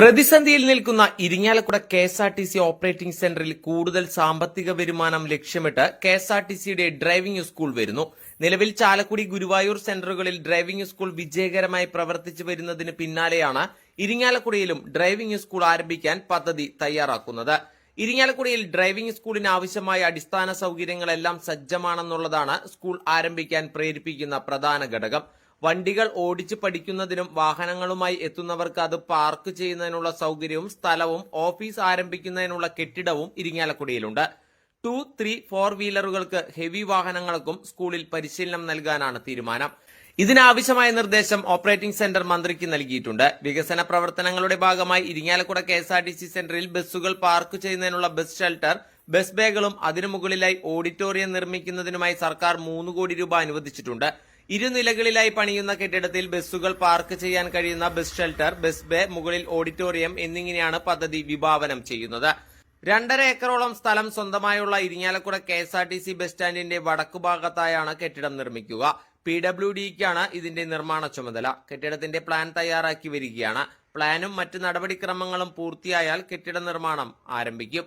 പ്രതിസന്ധിയിൽ നിൽക്കുന്ന Irinjalakuda K S R T C operating സെന്ററിൽ കൂടുതൽ സാമ്പത്തിക വരുമാനം ലക്ഷ്യമിട്ട് കെ എസ് ആർ ടി സിയുടെ ഡ്രൈവിംഗ് സ്കൂൾ വരുന്നു. നിലവിൽ ചാലക്കുടി ഗുരുവായൂർ സെന്ററുകളിൽ ഡ്രൈവിംഗ് സ്കൂൾ വിജയകരമായി പ്രവർത്തിച്ചു വരുന്നതിന് പിന്നാലെയാണ് ഇരിങ്ങാലക്കുടയിലും ഡ്രൈവിംഗ് സ്കൂൾ ആരംഭിക്കാൻ പദ്ധതി തയ്യാറാക്കുന്നത്. ഇരിങ്ങാലക്കുടയിൽ ഡ്രൈവിംഗ് സ്കൂളിന് ആവശ്യമായ അടിസ്ഥാന സൗകര്യങ്ങളെല്ലാം സജ്ജമാണെന്നുള്ളതാണ് സ്കൂൾ ആരംഭിക്കാൻ പ്രേരിപ്പിക്കുന്ന പ്രധാന ഘടകം. വണ്ടികൾ ഓടിച്ച് പഠിക്കുന്നതിനും വാഹനങ്ങളുമായി എത്തുന്നവർക്ക് അത് പാർക്ക് ചെയ്യുന്നതിനുള്ള സൗകര്യവും സ്ഥലവും ഓഫീസ് ആരംഭിക്കുന്നതിനുള്ള കെട്ടിടവും ഇരിങ്ങാലക്കുടിയിലുണ്ട്. ടു ത്രീ ഫോർ വീലറുകൾക്ക് ഹെവി വാഹനങ്ങൾക്കും സ്കൂളിൽ പരിശീലനം നൽകാനാണ് തീരുമാനം. ഇതിനാവശ്യമായ നിർദ്ദേശം ഓപ്പറേറ്റിംഗ് സെന്റർ മന്ത്രിക്ക് നൽകിയിട്ടുണ്ട്. വികസന പ്രവർത്തനങ്ങളുടെ ഭാഗമായി Irinjalakuda K S R T C സെന്ററിൽ ബസ്സുകൾ പാർക്ക് ചെയ്യുന്നതിനുള്ള ബസ് ഷെൽട്ടർ ബസ് ബേകളും അതിനു മുകളിലായി ഓഡിറ്റോറിയം നിർമ്മിക്കുന്നതിനുമായി സർക്കാർ മൂന്ന് കോടി രൂപ അനുവദിച്ചിട്ടുണ്ട്. ഇരുനിലകളിലായി പണിയുന്ന കെട്ടിടത്തിൽ ബസ്സുകൾ പാർക്ക് ചെയ്യാൻ കഴിയുന്ന ബസ് ഷെൽട്ടർ ബസ് ബേ മുകളിൽ ഓഡിറ്റോറിയം എന്നിങ്ങനെയാണ് പദ്ധതി വിഭാവനം ചെയ്യുന്നത്. രണ്ടര ഏക്കറോളം സ്ഥലം സ്വന്തമായുള്ള Irinjalakuda K S R T C bus സ്റ്റാൻഡിന്റെ വടക്കുഭാഗത്തായാണ് കെട്ടിടം നിർമ്മിക്കുക. പി ഡബ്ല്യു ഡിക്കാണ് ഇതിന്റെ നിർമ്മാണ ചുമതല. കെട്ടിടത്തിന്റെ പ്ലാൻ തയ്യാറാക്കി വരികയാണ്. പ്ലാനും മറ്റ് നടപടിക്രമങ്ങളും പൂർത്തിയായാൽ കെട്ടിട നിർമ്മാണം ആരംഭിക്കും.